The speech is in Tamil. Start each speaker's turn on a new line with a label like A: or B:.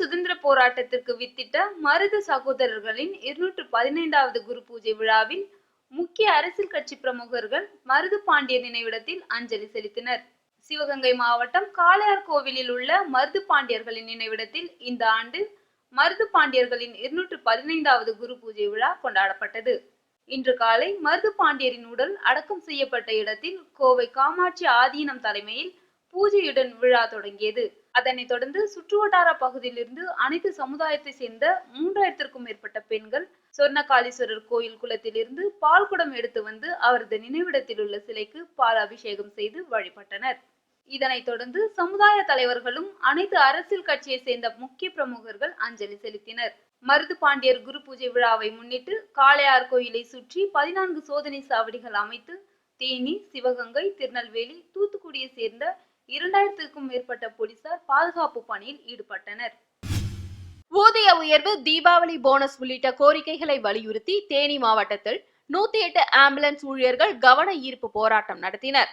A: சுதந்திர போராட்டத்திற்கு வித்திட்ட மருது சகோதரர்களின் இருநூற்று பதினைந்தாவது குரு பூஜை விழாவில் முக்கிய அரசியல் கட்சி பிரமுகர்கள் மருது பாண்டிய நினைவிடத்தில் அஞ்சலி செலுத்தினர். சிவகங்கை மாவட்டம் காளையார் கோவிலில் உள்ள மருது பாண்டியர்களின் நினைவிடத்தில் இந்த ஆண்டு மருது பாண்டியர்களின் இருநூற்று பதினைந்தாவது குரு பூஜை விழா கொண்டாடப்பட்டது. இன்று காலை மருது பாண்டியரின் உடல் அடக்கம் செய்யப்பட்ட இடத்தில் கோவை காமாட்சி ஆதீனம் தலைமையில் பூஜையுடன் விழா தொடங்கியது. அதனைத் தொடர்ந்து சுற்றுவட்டார பகுதியிலிருந்து அனைத்து சமுதாயத்தை சேர்ந்த மூன்றாயிரத்திற்கும் மேற்பட்ட பெண்கள் சொர்ணகாளீஸ்வரர் கோயில் குளத்திலிருந்து பால் குடம் எடுத்து வந்து அவரது நினைவிடத்தில் உள்ள சிலைக்கு பால் அபிஷேகம் செய்து வழிபட்டனர். இதனைத் தொடர்ந்து சமுதாய தலைவர்களும் அனைத்து அரசியல் கட்சியை சேர்ந்த முக்கிய பிரமுகர்கள் அஞ்சலி செலுத்தினர். மருது பாண்டியர் குரு பூஜை விழாவை முன்னிட்டு காளையார் கோயிலை சுற்றி பதினான்கு சோதனை சாவடிகள் அமைத்து தேனி சிவகங்கை திருநெல்வேலி தூத்துக்குடியை சேர்ந்த இரண்டாயிரத்திற்கும் மேற்பட்ட போலீசார் பாதுகாப்பு பணியில் ஈடுபட்டனர்.
B: ஊதிய உயர்வு தீபாவளி போனஸ் உள்ளிட்ட கோரிக்கைகளை வலியுறுத்தி தேனி மாவட்டத்தில் நூத்தி எட்டு ஆம்புலன்ஸ் ஊழியர்கள் கவன ஈர்ப்பு போராட்டம் நடத்தினர்.